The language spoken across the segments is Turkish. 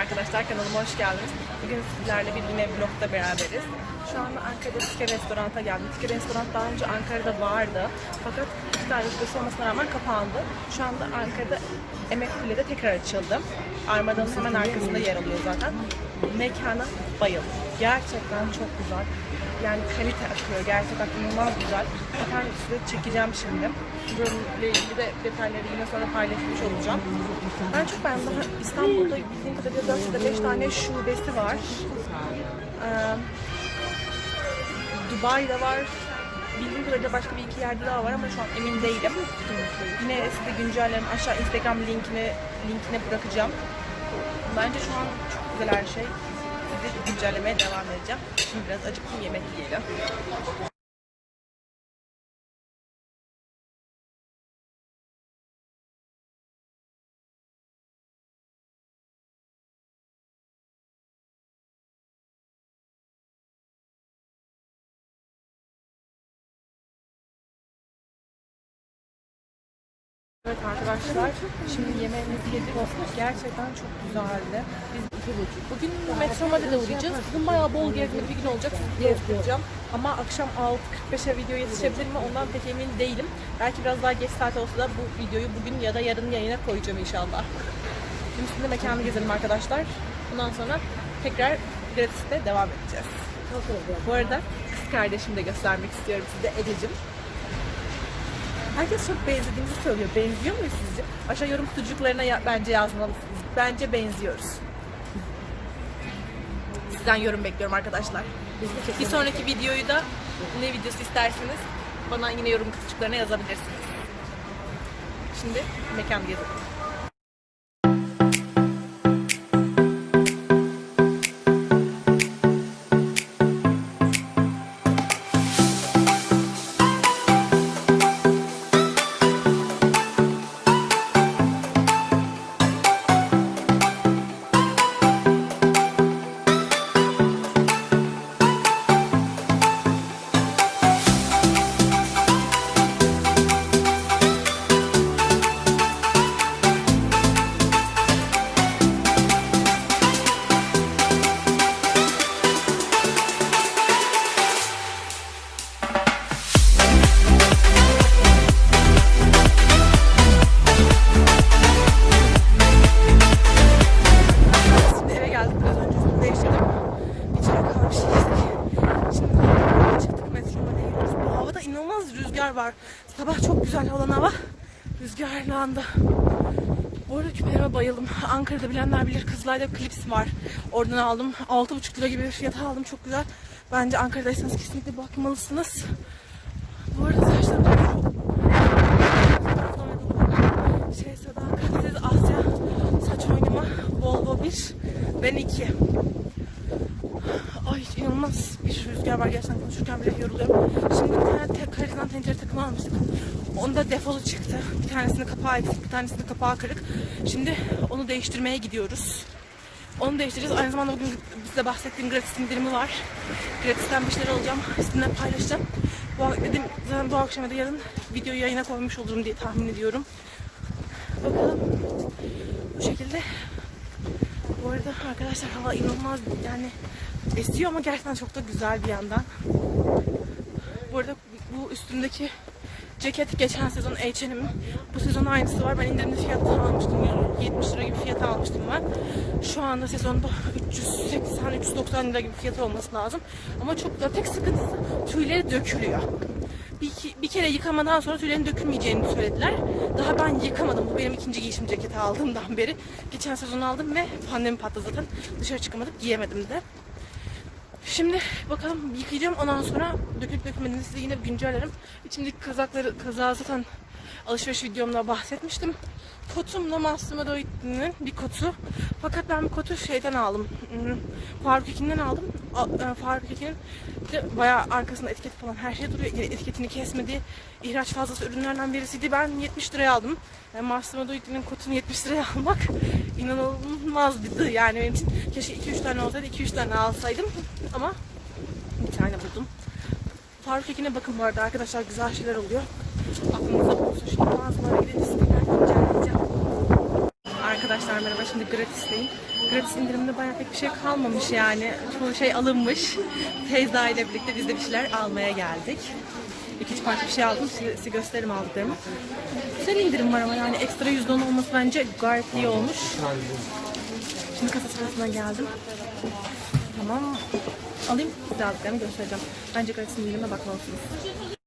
Arkadaşlar kanalıma hoş geldiniz. Bugün sizlerle bir yine vlogda beraberiz. Şu anda Ankara'da Tike Restorant'a geldim. Tike Restoran daha önce Ankara'da vardı. Fakat iki tane şubesi olmasına rağmen kapandı. Şu anda Ankara'da Emek Kule'de tekrar açıldı. Armada'nın hemen arkasında yer alıyor zaten. Mekana bayıldım. Gerçekten çok güzel. Yani kalite akıyor. Gerçekten inanılmaz güzel. Zaten size çekeceğim şimdi. Bununla ilgili de detayları yine sonra paylaşmış olacağım. Ben çok beğendim. İstanbul'da bildiğim kadarıyla 4 ya da 5 tane şubesi var. Ee, Dubai'de var. Bildiğim kadarıyla başka bir iki yerde daha var ama şu an emin değilim. Yine size güncellerim aşağı Instagram linkini linkine bırakacağım. Bence şu an çok güzel her şey. Sizi güncellemeye devam edeceğim. Şimdi biraz acıktım yemek yiyelim. Evet arkadaşlar, şimdi yemeğimizi yedik. Gerçekten çok güzeldi. Biz iki buçuk. Bugün Metromada'da uğrayacağız. Bugün bayağı bol gezmeli bir gün olacak. Sizi gezdireceğim. Ama akşam 6.45'e video yetişebilir mi ondan pek emin değilim. Belki biraz daha geç saat olsa da bu videoyu bugün ya da yarın yayına koyacağım inşallah. Şimdi sizinle mekanı gezelim arkadaşlar. Bundan sonra tekrar gratis'te devam edeceğiz. Bu arada kız kardeşimi de göstermek istiyorum size Ececiğim. Herkes çok benzediğimizi söylüyor. Benziyor muyuz sizce? Aşağı yorum kutucuklarına ya- bence yazmalısınız. Bence benziyoruz. Sizden yorum bekliyorum arkadaşlar. Bir sonraki videoyu da ne videosu isterseniz bana yine yorum kutucuklarına yazabilirsiniz. Şimdi mekan gezelim. Rüzgarlandı. Bu arada küpelerime bayıldım. Ankara'da bilenler bilir Kızılay'da klips var. Oradan aldım. 6,5 lira gibi bir fiyata aldım. Çok güzel. Bence Ankara'daysanız kesinlikle bakmalısınız. Bu arada saçlarım çok şey sadakatsiz Asya saç oynama Volvo 1 ben 2 Ay inanılmaz bir rüzgar var gerçekten konuşurken bile yoruluyorum. Şimdi bir tane te- karıdan tencere takımı almıştık. Onda defolu çıktı. Bir tanesinin kapağı eksik, bir tanesinin kapağı kırık. Şimdi onu değiştirmeye gidiyoruz. Onu değiştireceğiz. Aynı zamanda bugün size bahsettiğim gratis indirimi var. Gratis'ten bir şeyler alacağım. Sizinle paylaşacağım. Bu, dedim, zaten bu akşam ya da yarın videoyu yayına koymuş olurum diye tahmin ediyorum. Bakalım. Bu şekilde. Bu arada arkadaşlar hava inanılmaz yani esiyor ama gerçekten çok da güzel bir yandan. Bu arada bu üstümdeki ceket geçen sezon H&M'in bu sezon aynısı var. Ben indirimli fiyatta almıştım. Yani 70 lira gibi fiyata almıştım ben. Şu anda sezonda 380-390 lira gibi fiyatı olması lazım. Ama çok da tek sıkıntısı tüyleri dökülüyor. Bir, bir kere yıkamadan sonra tüylerin dökülmeyeceğini söylediler. Daha ben yıkamadım. Bu benim ikinci giyişim ceketi aldığımdan beri. Geçen sezon aldım ve pandemi patladı zaten. Dışarı çıkamadık giyemedim de. Şimdi bakalım yıkayacağım ondan sonra dökülüp dökülmediğini size yine güncellerim. İçimdeki kazakları, kazağı zaten alışveriş videomda bahsetmiştim. Kotum da Massimo Duetti'nin bir kotu. Fakat ben bu kotu şeyden aldım. Hmm, Faruk Ekin'den aldım. E, Faruk Ekin'in bayağı arkasında etiket falan her şey duruyor. Etiketini kesmediği ihraç fazlası ürünlerden birisiydi. Ben 70 liraya aldım. Yani Massimo Duetti'nin kotunu 70 liraya almak inanılmazdı yani benim için. Keşke 2-3 tane olsaydı 2-3 tane alsaydım ama bir tane buldum. Faruk Ekin'e bakın bu arada arkadaşlar güzel şeyler oluyor. Aklınızda olsun. Şimdi mağazalara gidip istekler inceleyeceğim. Arkadaşlar merhaba şimdi gratisteyim. Gratis indirimde bayağı pek bir şey kalmamış yani. Çoğu şey alınmış. Teyza ile birlikte biz de bir şeyler almaya geldik. İki parça bir şey aldım. Size gösteririm aldıklarımı. Güzel indirim var ama yani ekstra %10 olması bence gayet iyi olmuş. Şimdi kasa sırasına geldim. Tamam. Alayım aldıklarımı göstereceğim. Bence gratis indirime bakmalısınız.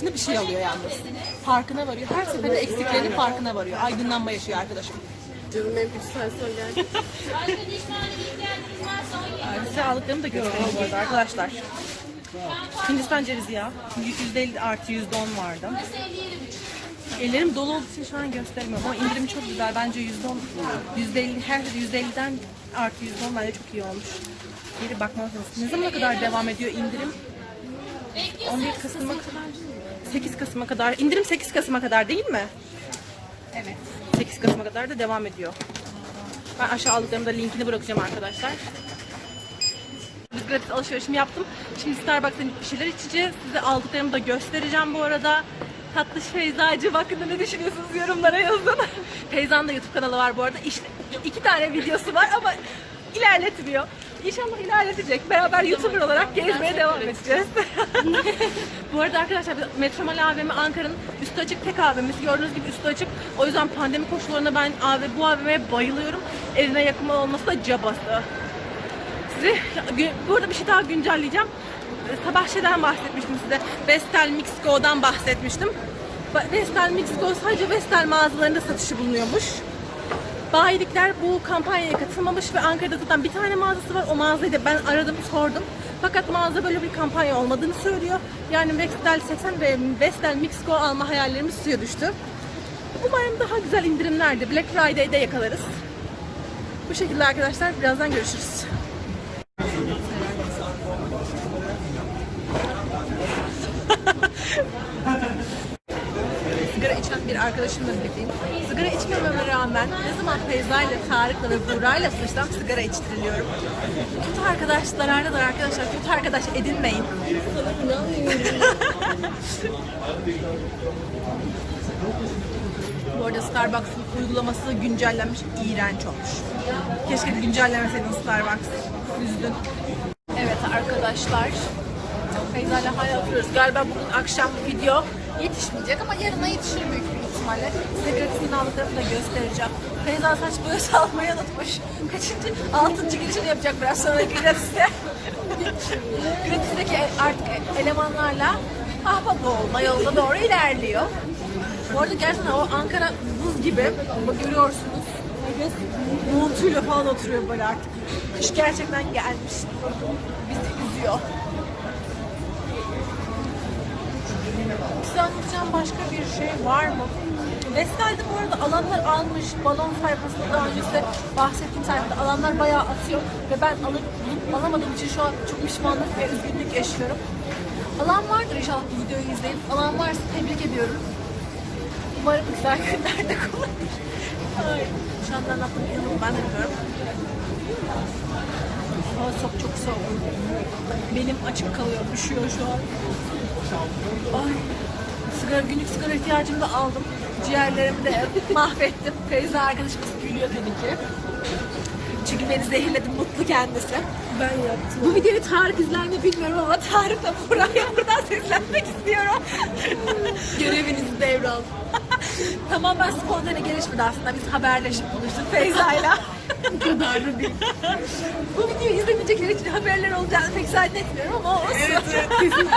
Girişinde bir şey alıyor yalnız. Farkına varıyor. Her seferinde eksiklerinin farkına varıyor. Aydınlanma yaşıyor arkadaşım. Canım benim 3 saat sonra geldi. Yani size aldıklarımı da göstereyim bu arada arkadaşlar. Hindistan cevizi ya. %50 artı %10 vardı. Ellerim dolu olduğu için şu an göstermiyorum ama indirim çok güzel. Bence %10, %50, her %50'den artı %10 bence çok iyi olmuş. Geri bakmalısınız. Ne zamana kadar devam ediyor indirim? 11 Kasım'a kadar. 8 Kasım'a kadar. İndirim 8 Kasım'a kadar değil mi? Evet. 8 Kasım'a kadar da devam ediyor. Ben aşağı aldıklarımda linkini bırakacağım arkadaşlar. Biz gratis alışverişimi yaptım. Şimdi Starbucks'tan bir şeyler içeceğiz. Size aldıklarımı da göstereceğim bu arada. Tatlış Feyzacığım hakkında ne düşünüyorsunuz yorumlara yazın. Feyza'nın da YouTube kanalı var bu arada. İşte iki tane videosu var ama ilerletmiyor. İnşallah ilerletecek. Beraber YouTuber olarak gezmeye devam edeceğiz. bu arada arkadaşlar biz Metromal AVM Ankara'nın üstü açık tek AVM'si. Gördüğünüz gibi üstü açık. O yüzden pandemi koşullarında ben AV, bu AVM'ye bayılıyorum. Evine yakın olması da cabası. Size gü- burada bir şey daha güncelleyeceğim. Sabah şeyden bahsetmiştim size. Vestel Mix Go'dan bahsetmiştim. Ba- Vestel Mix Go sadece Vestel mağazalarında satışı bulunuyormuş. Bayilikler bu kampanyaya katılmamış ve Ankara'da zaten bir tane mağazası var. O mağazayı da ben aradım, sordum. Fakat mağaza böyle bir kampanya olmadığını söylüyor. Yani Vestel 80 ve Vestel Mix Go alma hayallerimiz suya düştü. Umarım daha güzel indirimlerde Black Friday'de yakalarız. Bu şekilde arkadaşlar birazdan görüşürüz. sigara içen bir arkadaşımla birlikteyim. Sigara içmememe rağmen ne zaman Feyza ile Tarık'la ve Buğra ile tanışsam sigara içtiriliyorum. Kötü arkadaşlar zararlıdır arkadaşlar. Kötü arkadaş edinmeyin. Bu arada Starbucks'ın uygulaması güncellenmiş, iğrenç olmuş. Keşke güncellemeseydin Starbucks. Üzdün. Evet arkadaşlar. Feyza ile hala oturuyoruz. Galiba bugün akşam video yetişmeyecek ama yarına yetişir büyük ihtimalle. Size gratisini aldıklarımı da göstereceğim. Feyza saç boyası almayı unutmuş. Kaçıncı? Altıncı girişini yapacak biraz sonra gratis'te. Gratis'teki artık elemanlarla ahbap olma yoluna doğru ilerliyor. Bu arada gerçekten o Ankara buz gibi. Bak görüyorsunuz. Herkes montuyla falan oturuyor böyle artık. Kış gerçekten gelmiş. Bizi üzüyor. Size anlatacağım başka bir şey var mı? Vestel'de bu arada alanlar almış. Balon sayfasında daha önce bahsettiğim sayfada alanlar bayağı atıyor. Ve ben alıp alamadığım için şu an çok pişmanlık ve üzgünlük yaşıyorum. Alan vardır inşallah videoyu izleyin. Alan varsa tebrik ediyorum. Umarım güzel günlerde kullanır. Şu anda ne yapayım ben de bilmiyorum. Hava çok çok soğuk. Benim açık kalıyor, üşüyor şu an. Ay, sigara, günlük sigara ihtiyacımı da aldım. Ciğerlerimi de mahvettim. Feyza arkadaşımız gülüyor tabii ki. Çünkü beni zehirledi mutlu kendisi. Ben yaptım. Bu videoyu Tarık izler mi bilmiyorum ama Tarık'la Buraya buradan seslenmek istiyorum. Görevinizi devraldım. Tamamen spontane gelişmedi aslında. Biz haberleşip buluştuk Feyza'yla. Bu kadar da değil. Bu videoyu izlemeyecekler için haberler olacağını pek zannetmiyorum ama olsun. Evet evet kesin.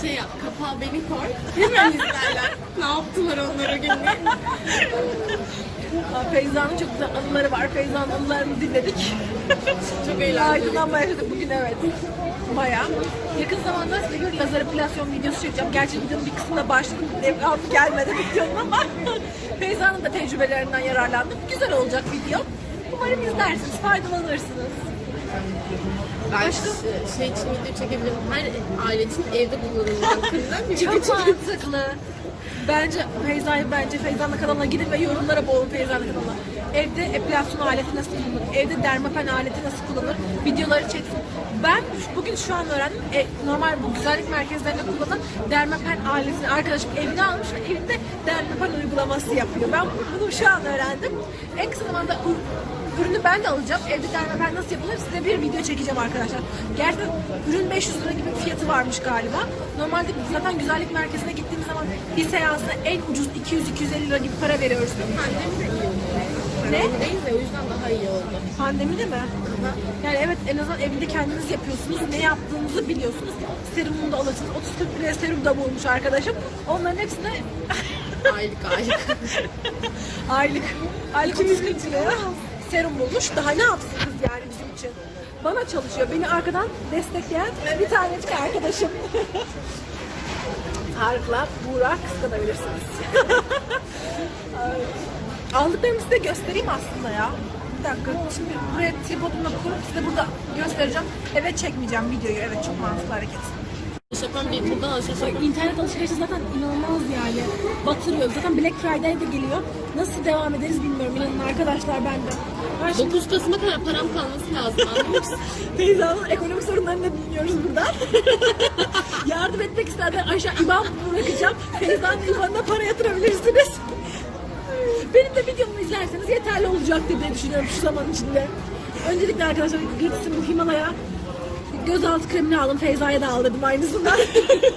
Şey yap, kapağı beni koy. Hemen izlerler. ne yaptılar onlara günlük? Feyza'nın çok güzel anıları var. Feyza'nın anılarını dinledik. çok eğlenceli. Aydınlanma yaşadık bugün evet. Bayağı. Yakın zamanda size bir lazer epilasyon videosu çekeceğim. Gerçi videonun bir kısmında başladım. Devamı gelmedi videonun ama Feyza'nın da tecrübelerinden yararlandım. Güzel olacak video. Umarım izlersiniz, faydalanırsınız. Ben ş- şey için video çekebilirim. Her aile için evde kullanılan hakkında bir Çok mantıklı. Bence Feyza'yı bence Feyza'nın kanalına gidin ve yorumlara boğun Feyza'nın kanalına. Evde epilasyon aleti nasıl kullanılır? Evde dermapen aleti nasıl kullanılır? Videoları çeksin. Ben bugün şu an öğrendim. E, normal bu güzellik merkezlerinde kullanılan dermapen aletini arkadaşım evine almış ve evinde dermapen uygulaması yapıyor. Ben bunu şu an öğrendim. En kısa zamanda ürünü ben de alacağım. Evde dermapen nasıl yapılır size bir video çekeceğim arkadaşlar. Gerçekten ürün 500 lira gibi bir fiyatı varmış galiba. Normalde zaten güzellik merkezine gittiğimiz zaman bir seansına en ucuz 200-250 lira gibi para veriyoruz. Pandemi de iyi oldu. Ne? Değil de o yüzden daha iyi oldu. Pandemi de mi? Yani evet en azından evinde kendiniz yapıyorsunuz. Ne yaptığınızı biliyorsunuz. Serumunu da alırsınız. 30-40 liraya serum da bulmuş arkadaşım. Onların hepsine Aylık aylık. aylık aylık 30-40 liraya serum bulmuş. Daha ne yapsın kız yani bizim için? Bana çalışıyor. Beni arkadan destekleyen bir tanecik arkadaşım. Tarık'la Buğra kıskanabilirsiniz. Aldıklarımı size göstereyim aslında ya. Bir dakika. Şimdi buraya tripodumla kurup size burada göstereceğim. Evet çekmeyeceğim videoyu. Evet çok mantıklı hareket. İnternet alışverişi zaten inanılmaz yani. Batırıyor. Zaten Black Friday de geliyor. Nasıl devam ederiz bilmiyorum. İnanın arkadaşlar ben de. Ben şimdi 9 Kasım'a kadar param kalması lazım anlıyor musun? Feyza'nın ekonomik sorunlarını da dinliyoruz buradan. Yardım etmek isteyenler aşağı IBAN bırakacağım. Feyza'nın IBAN'ına para yatırabilirsiniz. Benim de videomu izlerseniz yeterli olacaktır diye düşünüyorum şu zaman içinde. Öncelikle arkadaşlar Gratis'in bu Himalaya gözaltı kremini aldım. Feyza'ya da aldırdım aynısından.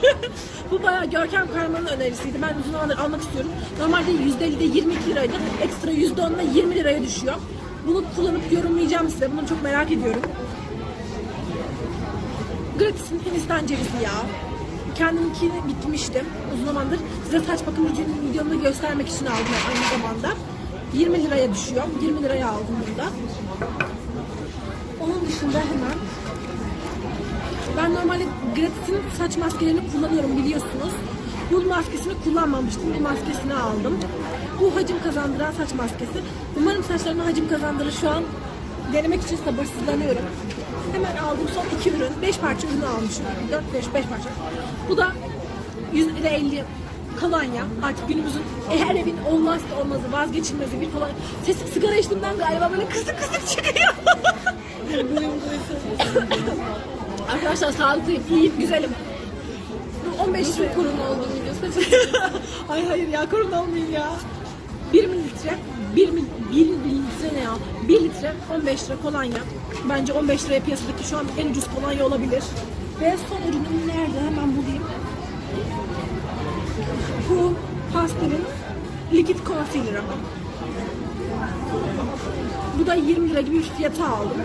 bu bayağı Görkem Karman'ın önerisiydi. Ben uzun zamandır almak istiyorum. Normalde %50'de 22 liraydı. Ekstra %10'da 20 liraya düşüyor. Bunu kullanıp yorumlayacağım size. Bunu çok merak ediyorum. Gratis'in Hindistan cevizi yağı. Kendimkini bitmiştim uzun zamandır. Size saç bakım rutini videomda göstermek için aldım aynı zamanda. 20 liraya düşüyor. 20 liraya aldım burada. Onun dışında hemen ben normalde Gratis'in saç maskelerini kullanıyorum biliyorsunuz. Bu maskesini kullanmamıştım. Bu maskesini aldım. Bu hacim kazandıran saç maskesi. Umarım saçlarıma hacim kazandırır. Şu an denemek için sabırsızlanıyorum. Hemen aldım son iki ürün. Beş parça ürün almışım. Dört, beş, beş parça. Bu da 150 kolonya. Artık günümüzün her evin olmazsa olmazı, vazgeçilmezi bir kolonya. Sesim sigara içtiğimden galiba böyle kısık kısık çıkıyor. Arkadaşlar sağlıklıyım, iyiyim, güzelim. Bu 15 lira Korona olduğunu biliyorsun. Ay hayır ya korona olmayayım ya. 1 mililitre, 1, mil, 1 mililitre ne ya? 1 litre 15 lira kolonya. Bence 15 liraya piyasadaki şu an en ucuz kolonya olabilir. Ve son ürünüm nerede? Hemen bulayım. Bu pastelin likit concealer'ı. Bu da 20 lira gibi bir fiyata aldım.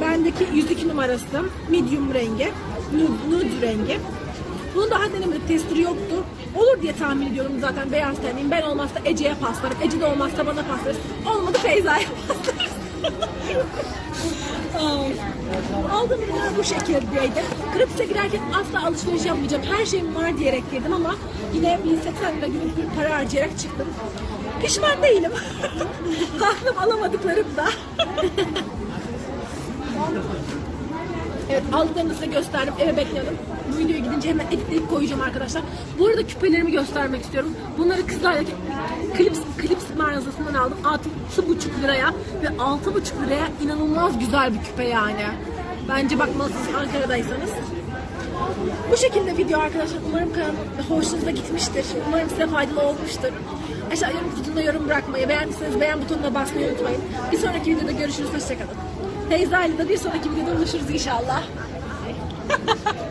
Bendeki 102 numarası medium rengi, nude, nude rengi. Bunu daha denemedik, testleri yoktu. Olur diye tahmin ediyorum zaten beyaz tenliyim. Ben olmazsa Ece'ye paslarım. Ece de olmazsa bana paslarız. Olmadı Feyza'ya paslarız. Ay. Aldığım ürünler bu şekildeydi. Gratis'e girerken asla alışveriş yapmayacağım. Her şeyim var diyerek girdim ama yine 1080 lira gibi bir para harcayarak çıktım. Pişman değilim. Aklım alamadıklarım da. Evet aldıklarını size gösterdim. Eve bekliyorum. Bu videoya gidince hemen editleyip koyacağım arkadaşlar. Bu arada küpelerimi göstermek istiyorum. Bunları kızlardaki Clips, Clips mağazasından aldım. 6,5 liraya ve 6,5 liraya inanılmaz güzel bir küpe yani. Bence bakmalısınız Ankara'daysanız. Bu şekilde video arkadaşlar. Umarım kanalım hoşunuza gitmiştir. Umarım size faydalı olmuştur. Aşağı yorum kutusunda yorum bırakmayı, beğendiyseniz beğen butonuna basmayı unutmayın. Bir sonraki videoda görüşürüz. Hoşçakalın. Teyze ile de bir sonraki videoda buluşuruz inşallah.